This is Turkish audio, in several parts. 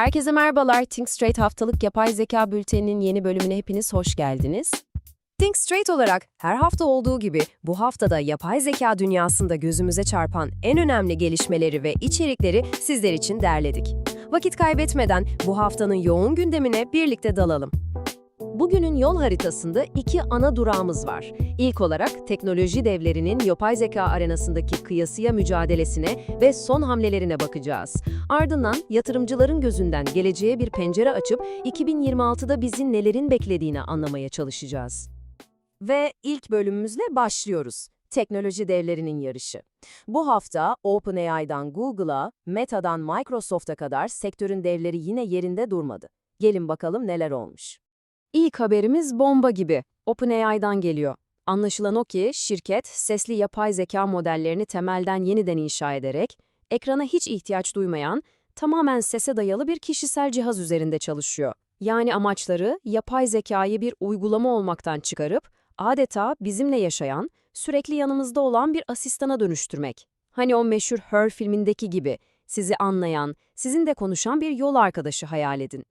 Herkese merhabalar. Think Straight haftalık yapay zeka bülteninin yeni bölümüne hepiniz hoş geldiniz. Think Straight olarak her hafta olduğu gibi bu haftada yapay zeka dünyasında gözümüze çarpan en önemli gelişmeleri ve içerikleri sizler için derledik. Vakit kaybetmeden bu haftanın yoğun gündemine birlikte dalalım. Bugünün yol haritasında iki ana durağımız var. İlk olarak teknoloji devlerinin yapay zeka arenasındaki kıyasıya mücadelesine ve son hamlelerine bakacağız. Ardından yatırımcıların gözünden geleceğe bir pencere açıp 2026'da bizi nelerin beklediğini anlamaya çalışacağız. Ve ilk bölümümüzle başlıyoruz. Teknoloji devlerinin yarışı. Bu hafta OpenAI'dan Google'a, Meta'dan Microsoft'a kadar sektörün devleri yine yerinde durmadı. Gelin bakalım neler olmuş. İlk haberimiz bomba gibi. OpenAI'dan geliyor. Anlaşılan o ki şirket sesli yapay zeka modellerini temelden yeniden inşa ederek ekrana hiç ihtiyaç duymayan, tamamen sese dayalı bir kişisel cihaz üzerinde çalışıyor. Yani amaçları yapay zekayı bir uygulama olmaktan çıkarıp adeta bizimle yaşayan, sürekli yanımızda olan bir asistana dönüştürmek. Hani o meşhur Her filmindeki gibi sizi anlayan, sizinle konuşan bir yol arkadaşı hayal edin.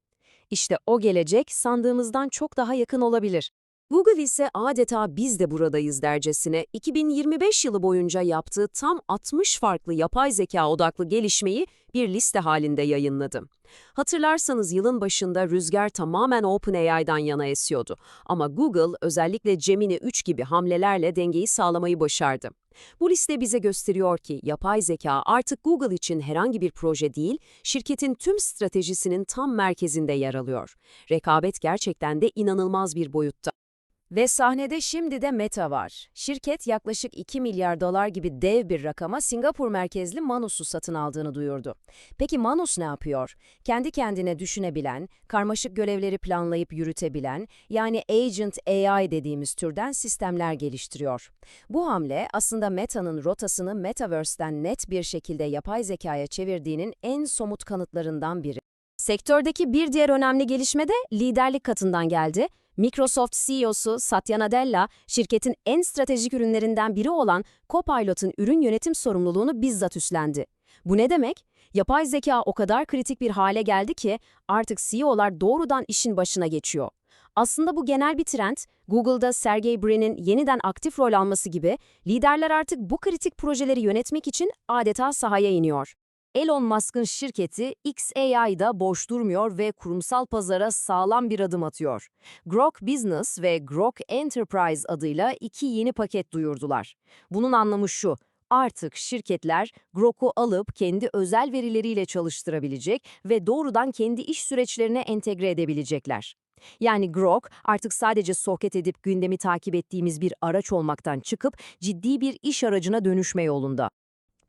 İşte o gelecek sandığımızdan çok daha yakın olabilir. Google ise adeta biz de buradayız dercesine 2025 yılı boyunca yaptığı tam 60 farklı yapay zeka odaklı gelişmeyi bir liste halinde yayınladı. Hatırlarsanız yılın başında rüzgar tamamen OpenAI'dan yana esiyordu. Ama Google özellikle Gemini 3 gibi hamlelerle dengeyi sağlamayı başardı. Bu liste bize gösteriyor ki yapay zeka artık Google için herhangi bir proje değil, şirketin tüm stratejisinin tam merkezinde yer alıyor. Rekabet gerçekten de inanılmaz bir boyutta. Ve sahnede şimdi de Meta var. Şirket yaklaşık 2 milyar dolar gibi dev bir rakama Singapur merkezli Manus'u satın aldığını duyurdu. Peki Manus ne yapıyor? Kendi kendine düşünebilen, karmaşık görevleri planlayıp yürütebilen, yani Agent AI dediğimiz türden sistemler geliştiriyor. Bu hamle aslında Meta'nın rotasını Metaverse'den net bir şekilde yapay zekaya çevirdiğinin en somut kanıtlarından biri. Sektördeki bir diğer önemli gelişme de liderlik katından geldi. Microsoft CEO'su Satya Nadella, şirketin en stratejik ürünlerinden biri olan Copilot'ın ürün yönetim sorumluluğunu bizzat üstlendi. Bu ne demek? Yapay zeka o kadar kritik bir hale geldi ki artık CEO'lar doğrudan işin başına geçiyor. Aslında bu genel bir trend, Google'da Sergey Brin'in yeniden aktif rol alması gibi liderler artık bu kritik projeleri yönetmek için adeta sahaya iniyor. Elon Musk'ın şirketi XAI'da boş durmuyor ve kurumsal pazara sağlam bir adım atıyor. Grok Business ve Grok Enterprise adıyla iki yeni paket duyurdular. Bunun anlamı şu, artık şirketler Grok'u alıp kendi özel verileriyle çalıştırabilecek ve doğrudan kendi iş süreçlerine entegre edebilecekler. Yani Grok artık sadece sohbet edip gündemi takip ettiğimiz bir araç olmaktan çıkıp ciddi bir iş aracına dönüşme yolunda.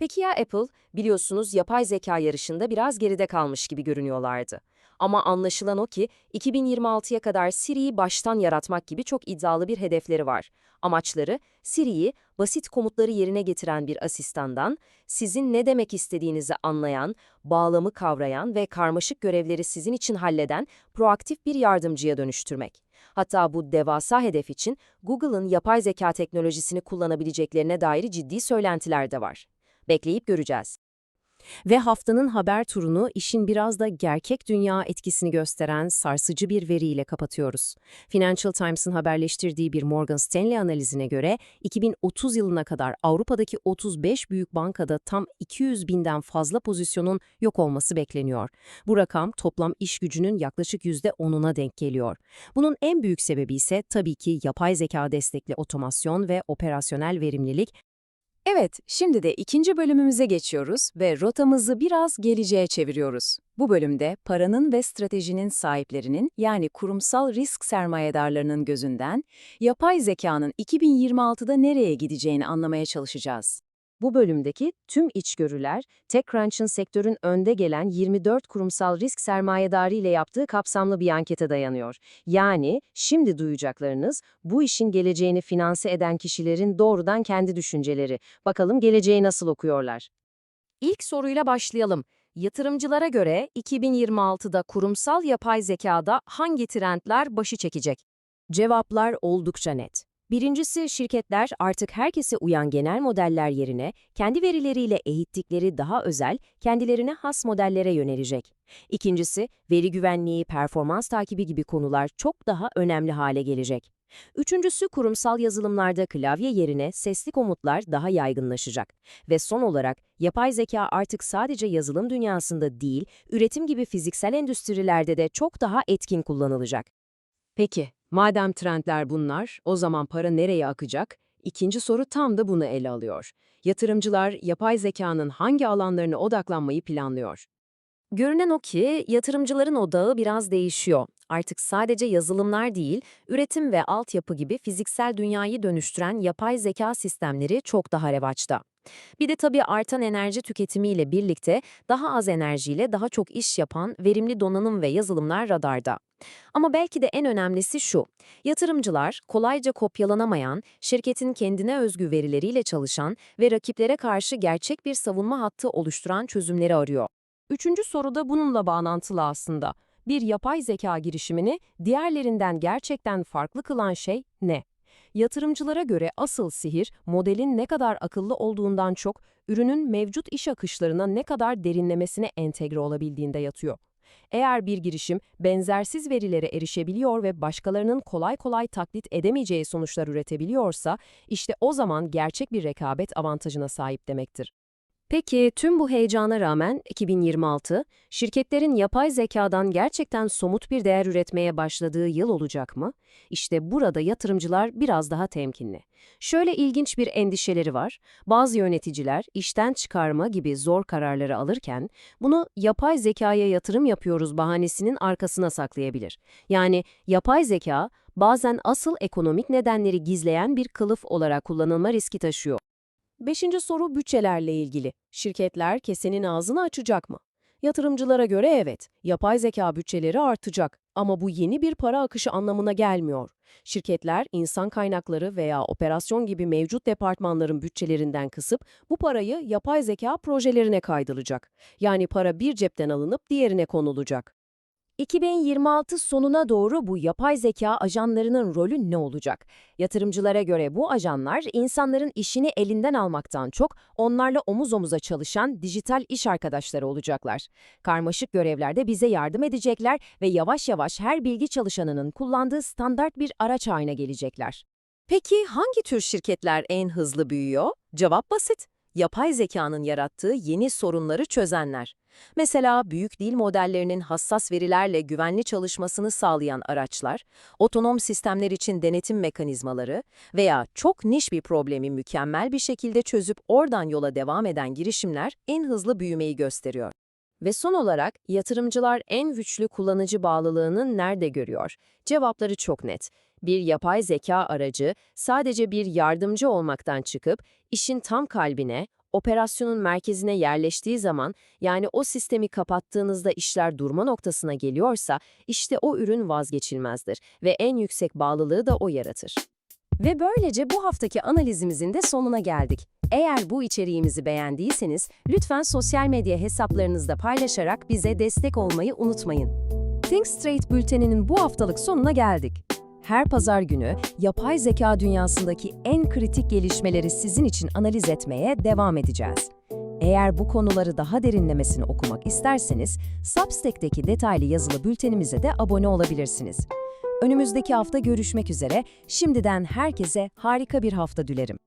Peki ya Apple? Biliyorsunuz yapay zeka yarışında biraz geride kalmış gibi görünüyorlardı. Ama anlaşılan o ki 2026'ya kadar Siri'yi baştan yaratmak gibi çok iddialı bir hedefleri var. Amaçları Siri'yi basit komutları yerine getiren bir asistandan, sizin ne demek istediğinizi anlayan, bağlamı kavrayan ve karmaşık görevleri sizin için halleden proaktif bir yardımcıya dönüştürmek. Hatta bu devasa hedef için Google'ın yapay zeka teknolojisini kullanabileceklerine dair ciddi söylentiler de var. Bekleyip göreceğiz. Ve haftanın haber turunu işin biraz da gerçek dünya etkisini gösteren sarsıcı bir veriyle kapatıyoruz. Financial Times'ın haberleştirdiği bir Morgan Stanley analizine göre 2030 yılına kadar Avrupa'daki 35 büyük bankada tam 200 binden fazla pozisyonun yok olması bekleniyor. Bu rakam toplam iş gücünün yaklaşık %10'una denk geliyor. Bunun en büyük sebebi ise tabii ki yapay zeka destekli otomasyon ve operasyonel verimlilik Evet, şimdi de ikinci bölümümüze geçiyoruz ve rotamızı biraz geleceğe çeviriyoruz. Bu bölümde paranın ve stratejinin sahiplerinin yani kurumsal risk sermayedarlarının gözünden yapay zekanın 2026'da nereye gideceğini anlamaya çalışacağız. Bu bölümdeki tüm içgörüler, TechCrunch'ın sektörün önde gelen 24 kurumsal risk sermayedarı ile yaptığı kapsamlı bir ankete dayanıyor. Yani şimdi duyacaklarınız bu işin geleceğini finanse eden kişilerin doğrudan kendi düşünceleri. Bakalım geleceği nasıl okuyorlar? İlk soruyla başlayalım. Yatırımcılara göre 2026'da kurumsal yapay zekada hangi trendler başı çekecek? Cevaplar oldukça net. Birincisi şirketler artık herkese uyan genel modeller yerine kendi verileriyle eğittikleri daha özel, kendilerine has modellere yönelecek. İkincisi veri güvenliği, performans takibi gibi konular çok daha önemli hale gelecek. Üçüncüsü kurumsal yazılımlarda klavye yerine sesli komutlar daha yaygınlaşacak. Ve son olarak yapay zeka artık sadece yazılım dünyasında değil, üretim gibi fiziksel endüstrilerde de çok daha etkin kullanılacak. Peki, madem trendler bunlar, o zaman para nereye akacak? İkinci soru tam da bunu ele alıyor. Yatırımcılar yapay zekanın hangi alanlarına odaklanmayı planlıyor? Görünen o ki yatırımcıların odağı biraz değişiyor. Artık sadece yazılımlar değil, üretim ve altyapı gibi fiziksel dünyayı dönüştüren yapay zeka sistemleri çok daha revaçta. Bir de tabii artan enerji tüketimiyle birlikte daha az enerjiyle daha çok iş yapan verimli donanım ve yazılımlar radarda. Ama belki de en önemlisi şu, yatırımcılar kolayca kopyalanamayan, şirketin kendine özgü verileriyle çalışan ve rakiplere karşı gerçek bir savunma hattı oluşturan çözümleri arıyor. Üçüncü soru da bununla bağlantılı aslında. Bir yapay zeka girişimini diğerlerinden gerçekten farklı kılan şey ne? Yatırımcılara göre asıl sihir, modelin ne kadar akıllı olduğundan çok, ürünün mevcut iş akışlarına ne kadar derinlemesine entegre olabildiğinde yatıyor. Eğer bir girişim benzersiz verilere erişebiliyor ve başkalarının kolay kolay taklit edemeyeceği sonuçlar üretebiliyorsa, işte o zaman gerçek bir rekabet avantajına sahip demektir. Peki tüm bu heyecana rağmen 2026, şirketlerin yapay zekadan gerçekten somut bir değer üretmeye başladığı yıl olacak mı? İşte burada yatırımcılar biraz daha temkinli. Şöyle ilginç bir endişeleri var. Bazı yöneticiler işten çıkarma gibi zor kararları alırken bunu yapay zekaya yatırım yapıyoruz bahanesinin arkasına saklayabilir. Yani yapay zeka bazen asıl ekonomik nedenleri gizleyen bir kılıf olarak kullanılma riski taşıyor. Beşinci soru bütçelerle ilgili. Şirketler kesenin ağzını açacak mı? Yatırımcılara göre evet, yapay zeka bütçeleri artacak ama bu yeni bir para akışı anlamına gelmiyor. Şirketler insan kaynakları veya operasyon gibi mevcut departmanların bütçelerinden kısıp bu parayı yapay zeka projelerine kaydıracak. Yani para bir cepten alınıp diğerine konulacak. 2026 sonuna doğru bu yapay zeka ajanlarının rolü ne olacak? Yatırımcılara göre bu ajanlar insanların işini elinden almaktan çok onlarla omuz omuza çalışan dijital iş arkadaşları olacaklar. Karmaşık görevlerde bize yardım edecekler ve yavaş yavaş her bilgi çalışanının kullandığı standart bir araç haline gelecekler. Peki hangi tür şirketler en hızlı büyüyor? Cevap basit. Yapay zekanın yarattığı yeni sorunları çözenler. Mesela büyük dil modellerinin hassas verilerle güvenli çalışmasını sağlayan araçlar, otonom sistemler için denetim mekanizmaları veya çok niş bir problemi mükemmel bir şekilde çözüp oradan yola devam eden girişimler en hızlı büyümeyi gösteriyor. Ve son olarak yatırımcılar en güçlü kullanıcı bağlılığını nerede görüyor? Cevapları çok net. Bir yapay zeka aracı sadece bir yardımcı olmaktan çıkıp işin tam kalbine, operasyonun merkezine yerleştiği zaman yani o sistemi kapattığınızda işler durma noktasına geliyorsa işte o ürün vazgeçilmezdir ve en yüksek bağlılığı da o yaratır. Ve böylece bu haftaki analizimizin de sonuna geldik. Eğer bu içeriğimizi beğendiyseniz lütfen sosyal medya hesaplarınızda paylaşarak bize destek olmayı unutmayın. Think Straight bülteninin bu haftalık sonuna geldik. Her pazar günü yapay zeka dünyasındaki en kritik gelişmeleri sizin için analiz etmeye devam edeceğiz. Eğer bu konuları daha derinlemesine okumak isterseniz Substack'teki detaylı yazılı bültenimize de abone olabilirsiniz. Önümüzdeki hafta görüşmek üzere. Şimdiden herkese harika bir hafta dilerim.